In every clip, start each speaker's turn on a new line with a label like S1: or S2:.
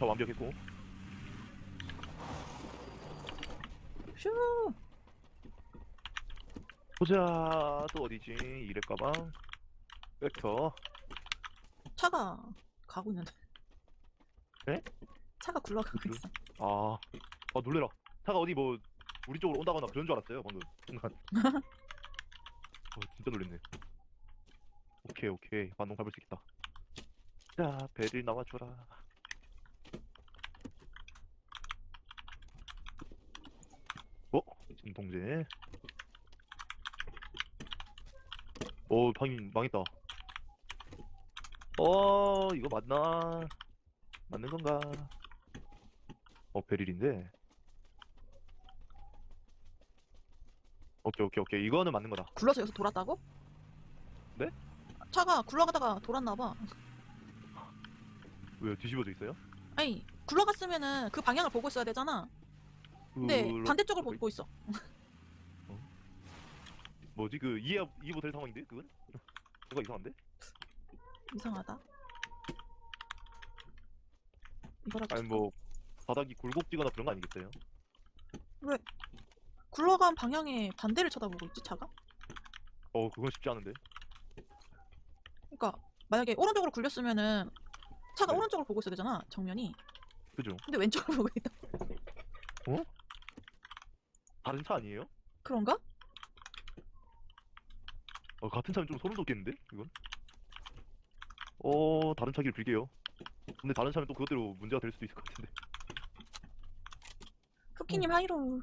S1: 주차 완벽했고.
S2: 슈.
S1: 보자 또 어디지? 이랩 가방 벡터.
S2: 차가 가고 있는데.
S1: 네?
S2: 차가 굴러가고? 있어.
S1: 아, 아 놀래라. 차가 어디 뭐 우리 쪽으로 온다거나 그런 줄 알았어요 방금. 순간. 어 진짜 놀랬네. 오케이 오케이. 반동 밟을 수 있겠다. 자 배를 나와줘라 어? 진 통제 오 방금 망했다 어 이거 맞나 맞는 건가 어 베릴인데 오케이 오케이 오케이 이거는 맞는 거다
S2: 굴러서 여기서 돌았다고?
S1: 네?
S2: 차가 굴러가다가 돌았나봐.
S1: 왜요 뒤집어져 있어요?
S2: 아니, 굴러갔으면은 그 방향을 보고 있어야 되잖아. 근데
S1: 그-
S2: 반대쪽을 보고 있어.
S1: 뭐지 그 이해 이해 못할 상황인데 그건 뭔가 이상한데
S2: 이상하다. 이거라도
S1: 아니 뭐 바닥이 굴곡지거나 그런 거 아니겠어요?
S2: 굴러간 방향에 반대를 쳐다보고 있지 차가?
S1: 어 그건 쉽지 않은데
S2: 그러니까 만약에 오른쪽으로 굴렸으면은 차가
S1: 네.
S2: 오른쪽을 보고 있어야 되잖아 정면이.
S1: 그죠?
S2: 근데 왼쪽을 보고 있다.
S1: 다른 차 아니에요?
S2: 그런가?
S1: 어 같은 차면 좀 소름 돋겠는데 이건? 어 다른 차길 빌게요 근데 다른 차면 또 그것대로 문제가 될 수도 있을 것 같은데
S2: 쿠키님 하이로.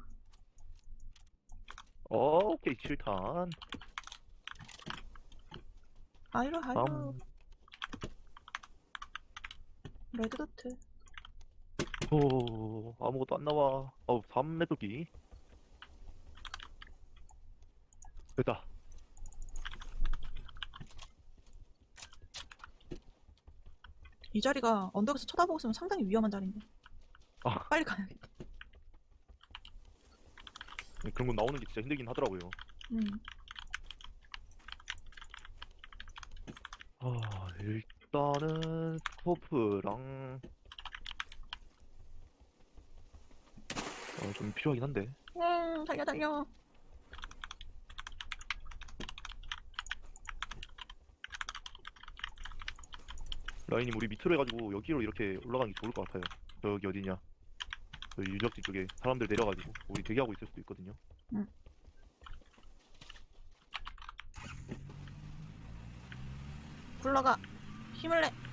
S1: 어 오케이 7탄
S2: 하이로 하이로.
S1: 다음
S2: 레드도트.
S1: 오 아무것도 안 나와 어우 3매도기 됐다
S2: 이 자리가 언덕에서 쳐다보고 있으면 상당히 위험한 자리인데.
S1: 아.
S2: 빨리 가야겠다.
S1: 그런 건 나오는 게 진짜 힘들긴 하더라고요
S2: 음.
S1: 아, 일단은 스코프랑 어, 좀 필요하긴 한데.
S2: 음, 달려 달려.
S1: 라인이 우리 밑으로 해가지고 여기로 이렇게 올라가는 게 좋을 것 같아요. 여기 어디냐? 저 유적지 쪽에 사람들 내려가지고 우리 대기하고 있을 수도 있거든요.
S2: 굴러가. 힘을 내.